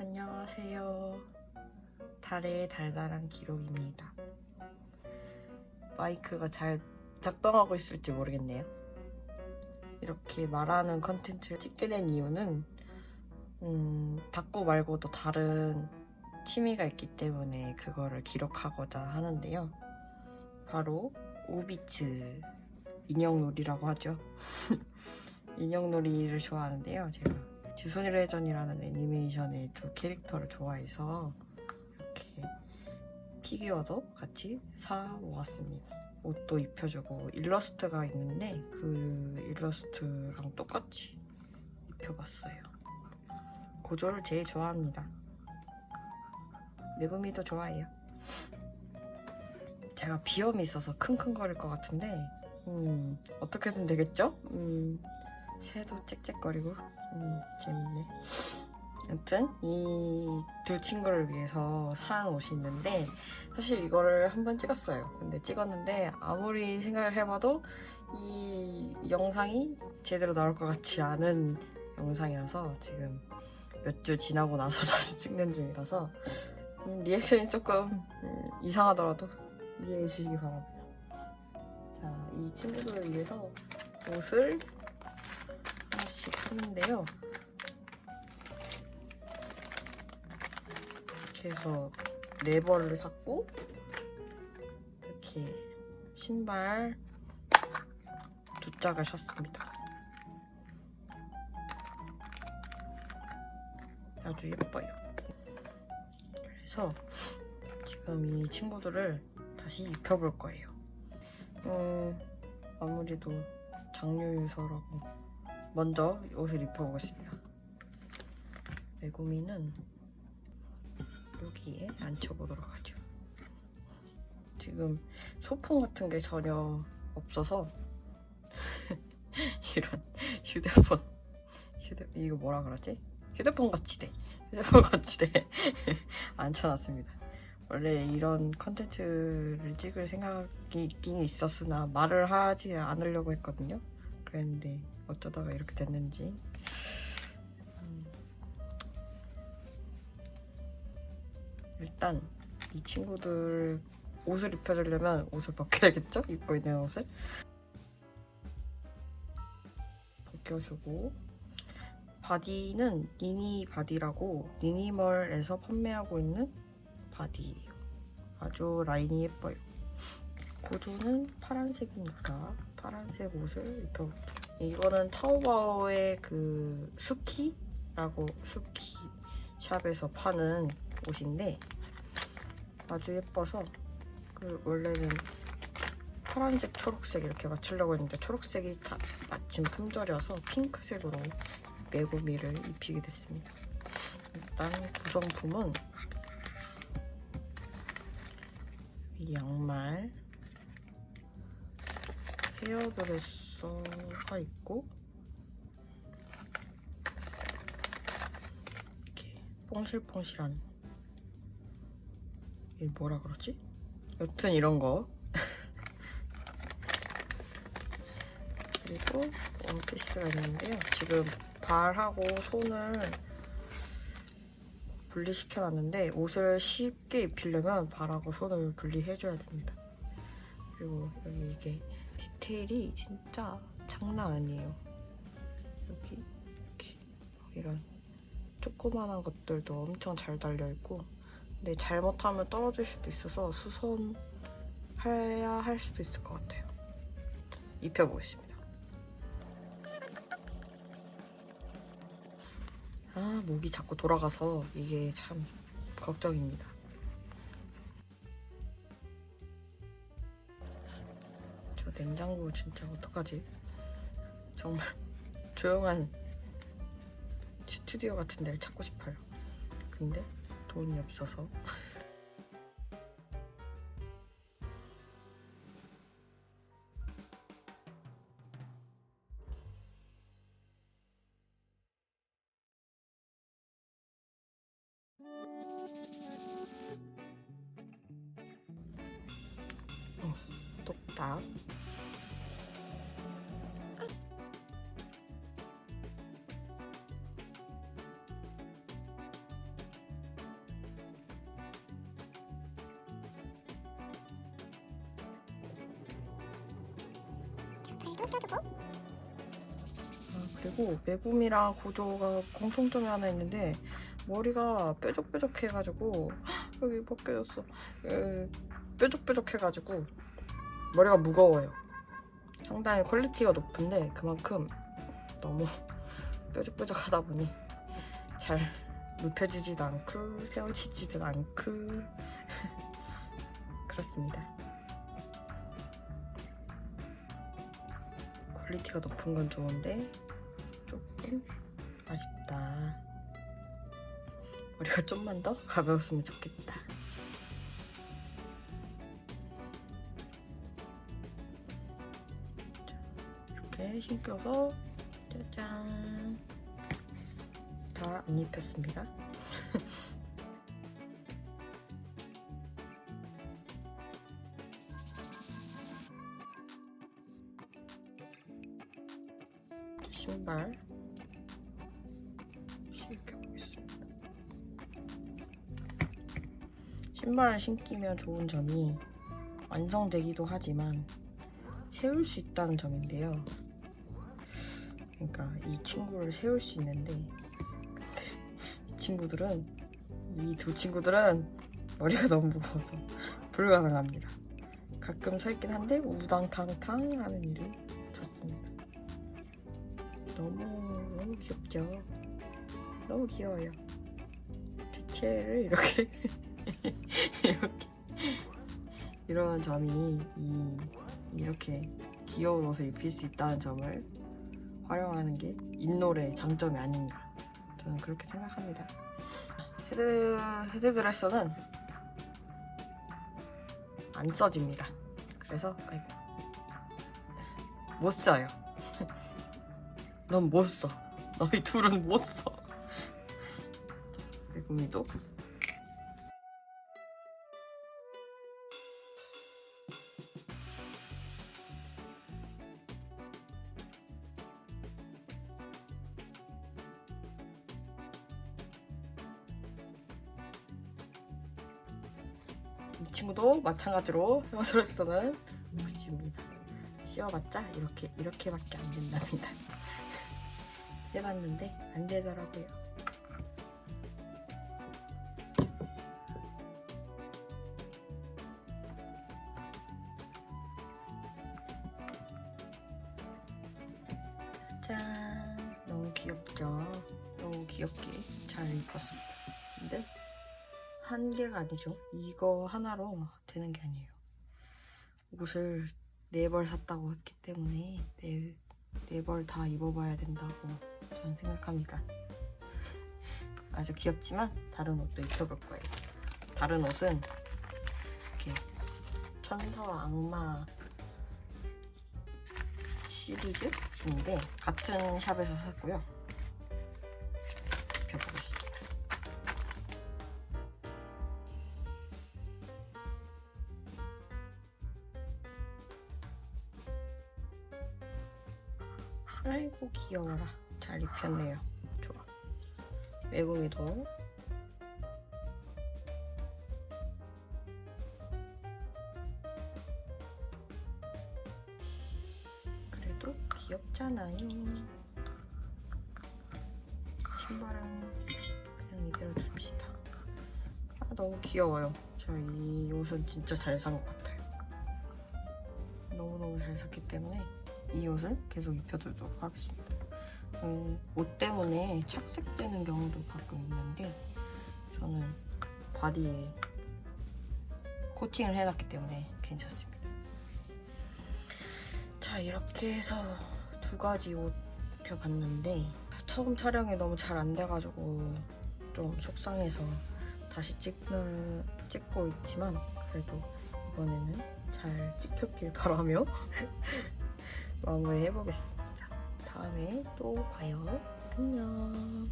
안녕하세요. 달의 달달한 기록입니다. 마이크가 잘 작동하고 있을지 모르겠네요. 이렇게 말하는 컨텐츠를 찍게 된 이유는 음, 닭구 말고도 다른 취미가 있기 때문에 그거를 기록하고자 하는데요. 바로 오비츠 인형놀이라고 하죠. 인형놀이를 좋아하는데요. 제가 주순이의 회전이라는 애니메이션의 두 캐릭터를 좋아해서 이렇게 피규어도 같이 사 모았습니다. 옷도 입혀주고 일러스트가 있는데 그 일러스트랑 똑같이 입혀봤어요. 고조를 제일 좋아합니다. 메구미도 좋아해요. 제가 비염이 있어서 킁킁거릴 것 같은데 음, 어떻게든 되겠죠? 음, 새도 짹짹거리고 음, 재밌네. 여튼 이 두 친구를 위해서 산 옷이 있는데 사실 이거를 한 번 찍었어요. 근데 찍었는데 아무리 생각을 해봐도 이 영상이 제대로 나올 것 같지 않은 영상이어서 지금 몇 주 지나고 나서 다시 찍는 중이라서 음, 리액션이 조금 음, 이상하더라도 이해해 주시기 바랍니다. 자, 이 친구들을 위해서 옷을 하나씩 샀는데요. 이렇게 해서 네 벌을 샀고 이렇게 신발 두 짝을 샀습니다. 아주 예뻐요. 그래서 지금 이 친구들을 다시 입혀볼 거예요. 음, 아무래도 장유유서라고 먼저 옷을 입혀보겠습니다. 메구미는 여기에 앉혀보도록 하죠. 지금 소품 같은 게 전혀 없어서 이런 휴대폰 휴대 이거 뭐라 그러지? 휴대폰 거치대 휴대폰 거치대 앉혀놨습니다. 원래 이런 컨텐츠를 찍을 생각이 있긴 있었으나 말을 하지 않으려고 했거든요. 그랬는데 어쩌다가 이렇게 됐는지 음. 일단 이 친구들 옷을 입혀주려면 옷을 벗겨야겠죠? 입고 있는 옷을 벗겨주고 바디는 니니 바디라고 니니멀에서 판매하고 있는 바디예요. 아주 라인이 예뻐요. 고조는 파란색이니까 파란색 옷을 입혀볼게요. 이거는 타오바오의 그 수키라고 수키 샵에서 파는 옷인데 아주 예뻐서 그 원래는 파란색, 초록색 이렇게 맞추려고 했는데 초록색이 다 마침 품절이어서 핑크색으로 메구미를 입히게 됐습니다. 일단 구성품은 이 양말, 헤어드레서가 있고 이렇게 뽕실뽕실한 이 뭐라 그러지? 여튼 이런 거 그리고 원피스가 있는데요. 지금 발하고 손을 분리시켜놨는데 옷을 쉽게 입히려면 발하고 손을 분리해줘야 됩니다. 그리고 여기 이게 디테일이 진짜 장난 아니에요. 여기 이렇게 이런 조그만한 것들도 엄청 잘 달려있고 근데 잘못하면 떨어질 수도 있어서 수선해야 할 수도 있을 것 같아요. 입혀보겠습니다. 아, 목이 자꾸 돌아가서 이게 참 걱정입니다. 냉장고 진짜 어떡하지? 정말 조용한 스튜디오 같은 데를 찾고 싶어요. 근데 돈이 없어서. 똑딱. 아, 그리고 메구미랑 고조가 공통점이 하나 있는데 머리가 뾰족뾰족해가지고 헉, 여기 벗겨졌어. 에, 뾰족뾰족해가지고 머리가 무거워요. 상당히 퀄리티가 높은데 그만큼 너무 뾰족뾰족하다 보니 잘 눕혀지지도 않고 세워지지도 않고 그렇습니다. 퀄리티가 높은 건 좋은데 조금 아쉽다. 머리가 좀만 더 가벼웠으면 좋겠다. 자, 이렇게 신겨서 짜잔 다 안 입혔습니다. 신발 신겨보겠습니다. 신발을 신기면 좋은 점이 완성되기도 하지만 세울 수 있다는 점인데요. 그러니까 이 친구를 세울 수 있는데 이 친구들은 이 두 친구들은 머리가 너무 무거워서 불가능합니다. 가끔 서 있긴 한데 우당탕탕 하는 일이 졌습니다. 너무 너무 귀엽죠. 너무 귀여워요. 뒤체를 이렇게 이렇게 이런 점이 이 이렇게 귀여운 옷을 입힐 수 있다는 점을 활용하는 게 인놀의 장점이 아닌가 저는 그렇게 생각합니다. 헤드 헤드 드레서는 안 써집니다. 그래서 아이고, 못 써요. 넌 못 써. 너희 둘은 못 써. 매구미도 이 친구도 마찬가지로 헤어드레서는 못 씌웁니다. 씌워봤자 이렇게 이렇게밖에 안 된답니다. 해봤는데 안 되더라고요. 짠! 너무 귀엽죠? 너무 귀엽게 잘 입었습니다. 근데 한 개가 아니죠. 이거 하나로 되는 게 아니에요. 옷을 네 벌 샀다고 했기 때문에 네, 네벌 다 입어봐야 된다고 저는 생각합니다. 아주 귀엽지만 다른 옷도 입혀볼 거예요. 다른 옷은 이렇게 천사와 악마 시리즈인데 같은 샵에서 샀고요. 입혀보겠습니다. 아이고 귀여워라. 잘 입혔네요. 좋아. 외국이도 그래도 귀엽잖아요. 신발은 그냥 이대로 둡시다. 아 너무 귀여워요. 저 이 옷은 진짜 잘 산 것 같아요. 너무너무 잘 샀기 때문에 이 옷을 계속 입혀두도록 하겠습니다. 음, 옷 때문에 착색되는 경우도 가끔 있는데 저는 바디에 코팅을 해놨기 때문에 괜찮습니다. 자 이렇게 해서 두 가지 옷 입혀봤는데 처음 촬영이 너무 잘 안 돼가지고 좀 속상해서 다시 찍는, 찍고 있지만 그래도 이번에는 잘 찍혔길 바라며 마무리 해보겠습니다. 다음에 또 봐요. 안녕.